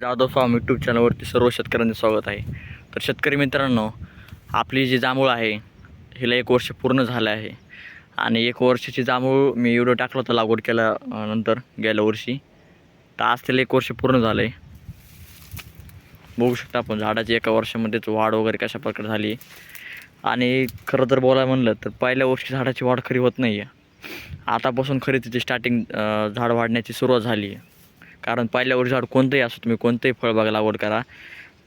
Jadhav form YouTube चॅनलवरती सर्व शेतकऱ्यांचे स्वागत आहे. तर शेतकरी मित्रांनो आपली जी जांभूळ आहे हिला एक वर्ष पूर्ण झालं आहे. आणि एक वर्षाची जांभूळ मी व्हिडिओ टाकला होता लागवड केल्यानंतर नंतर गेल्या वर्षी. तर आज त्याला एक वर्ष पूर्ण झालं आहे बघू शकता आपण झाडाची एका वर्षामध्येच वाढ वगैरे कशा प्रकारे झाली. आणि खरं तर बोलायला म्हणलं तर पहिल्या वर्षी झाडाची वाढ खरी होत नाही आहे आतापासून खरी तिची स्टार्टिंग झाड वाढण्याची सुरुवात झाली आहे कारण पहिल्या वर्षी झाड कोणतंही असो तुम्ही कोणतंही फळबाग लागवड करा.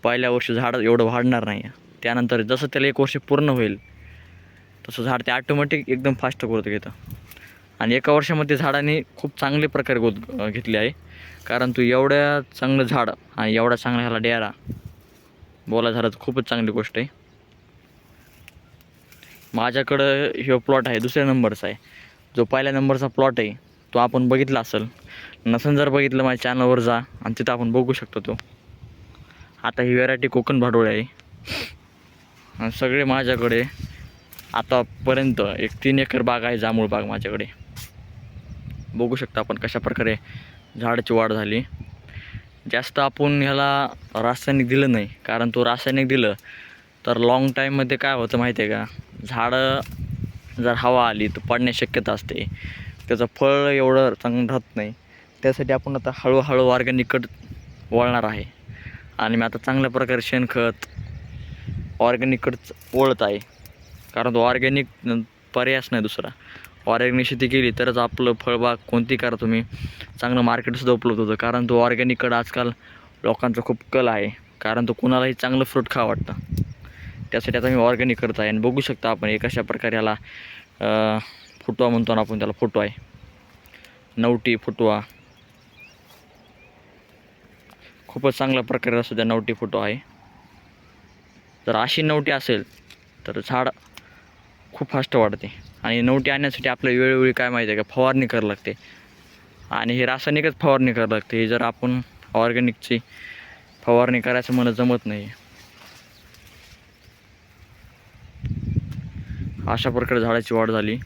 पहिल्या वर्षी झाड एवढं वाढणार नाही. त्यानंतर जसं त्याला एक वर्ष पूर्ण होईल तसं झाड ते ऑटोमॅटिक एकदम फास्ट ग्रोथ घेतं. आणि एका वर्षामध्ये झाडाने खूप चांगले प्रकारे ग्रोथ घेतली आहे. कारण तू एवढ्या चांगलं झाड आणि एवढा चांगला ह्याला डेरा बोला झालं तर खूपच चांगली गोष्ट आहे. माझ्याकडं हे प्लॉट आहे दुसऱ्या नंबरचा आहे. जो पहिल्या नंबरचा प्लॉट आहे तो आपण बघितला असेल. नसन जर बघितलं माझ्या चॅनलवर जा आणि तिथं आपण बघू शकतो तो. आता ही व्हेरायटी कोकण भाडोळी आहे. सगळे माझ्याकडे आतापर्यंत एक तीन एकर बाग आहे जांभूळ बाग माझ्याकडे. बघू शकता आपण कशा प्रकारे झाडाची वाढ झाली. जास्त आपण ह्याला रासायनिक दिलं नाही कारण तो रासायनिक दिलं तर लाँग टाईममध्ये काय होतं माहिती आहे का? झाडं जर हवा आली तर पडण्याची शक्यता असते. त्याचं फळ एवढं चांगलं राहत नाही. त्यासाठी आपण आता हळूहळू ऑर्गॅनिकड वळणार आहे. आणि मी आता चांगल्या प्रकारे शेणखत ऑर्गॅनिककडच वळत आहे. कारण तो ऑर्गॅनिक पर्यायच नाही दुसरा. ऑर्गॅनिक शेती केली तरच आपलं फळबाग कोणती करा तुम्ही. चांगलं मार्केटसुद्धा उपलब्ध होतं. कारण तो ऑर्गॅनिककडं आजकाल लोकांचा खूप कल आहे. कारण तो कुणालाही चांगलं फ्रूट खा वाटतं. त्यासाठी आता मी ऑर्गॅनिक करत आहे. आणि बघू शकता आपण एक अशा प्रकारे याला फुटवा म्हणतो ना आपण त्याला फुटवा आहे. नवटी फुटवा. खूपच चांगल्या प्रकारे सुद्धा नवटी फुटवा आहे. जर अशी नवटी असेल तर झाड खूप फास्ट वाढते. आणि नवटी आणण्यासाठी आपल्याला वेळोवेळी काय माहिती आहे का? फवारणी करावी लागते. आणि हे रासायनिकच फवारणी करावी लागते. हे जर आपण ऑर्गॅनिकची फवारणी करायचं मला जमत नाही. अशा प्रकारे झाडाची वाढ झाली.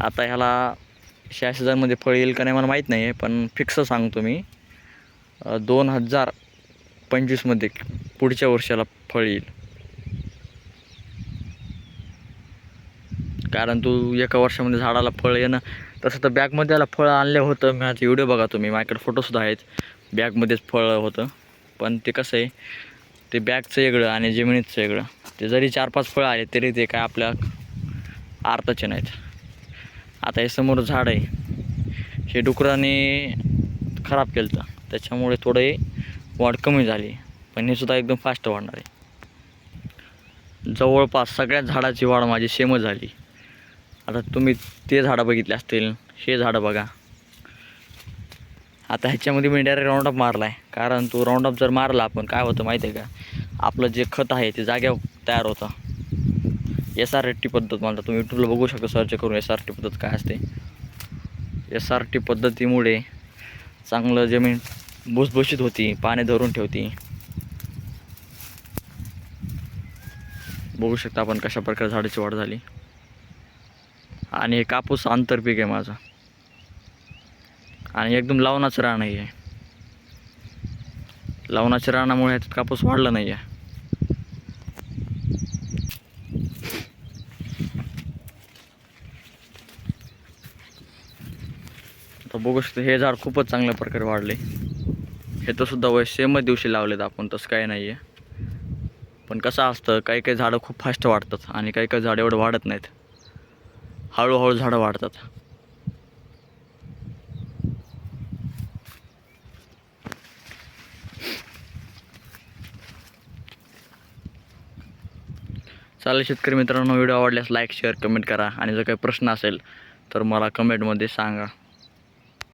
आता ह्याला ह्या सीझनमध्ये फळ येईल का नाही मला माहीत नाही आहे पण फिक्स सांगतो मी. दोन हजार पंचवीसमध्ये पुढच्या वर्षाला फळ येईल. कारण तू एका वर्षामध्ये झाडाला फळ येणं तसं तर बॅगमध्ये याला फळं आणलं होतं. मी आता व्हिडिओ बघा तुम्ही माझ्याकडे फोटोसुद्धा आहेत. बॅगमध्येच फळं होतं. पण ते कसं आहे ते बॅगचं वेगळं आणि जमिनीचं वेगळं. ते जरी चार पाच फळं आले तरी ते काय आपल्या आर्थाचे नाहीत. आता हे समोर झाड आहे. हे डुकराने खराब केलं होतं त्याच्यामुळे थोडं वाढ कमी झाली. पण हे सुद्धा एकदम फास्ट वाढणार आहे. जवळपास सगळ्या झाडाची वाढ माझी सेमच झाली. आता तुम्ही ते झाडं बघितले असतील. हे झाडं बघा. आता ह्याच्यामध्ये मी डायरेक्ट राऊंडअप मारला आहे कारण तो राऊंडअप जर मारला आपण काय होतं माहिती आहे का? आपलं जे खत आहे ते जाग्यावर तयार होतं. एस आर टी पद्धत म्हणतात तुम्ही यूट्यूबला बघू शकता सर्च करून एस आर टी पद्धत काय असते. एस आर टी पद्धतीमुळे चांगलं जमीन भुसभुशीत होती पाणी धरून ठेवती. बघू शकता आपण कशा प्रकारे झाडाची वाढ झाली. आणि हे कापूस आंतरपीक आहे माझं. आणि एकदम लावणाचं रान आहे लावणाच्या रानामुळे ह्याच्यात कापूस वाढला नाही आहे आता बघू शकतो हे झाड खूपच चांगल्या प्रकारे वाढले. हे तर सुद्धा वय सेमच दिवशी लावलेत आपण तसं काही नाही आहे पण कसं असतं काही काही झाडं खूप फास्ट वाढतात आणि काही काही झाडं एवढं वाढत नाहीत. हळूहळू झाडं वाढतात. चालेल शेतकरी मित्रांनो व्हिडिओ आवडल्यास लाईक शेअर कमेंट करा. आणि जर काही प्रश्न असेल तर मला कमेंटमध्ये सांगा.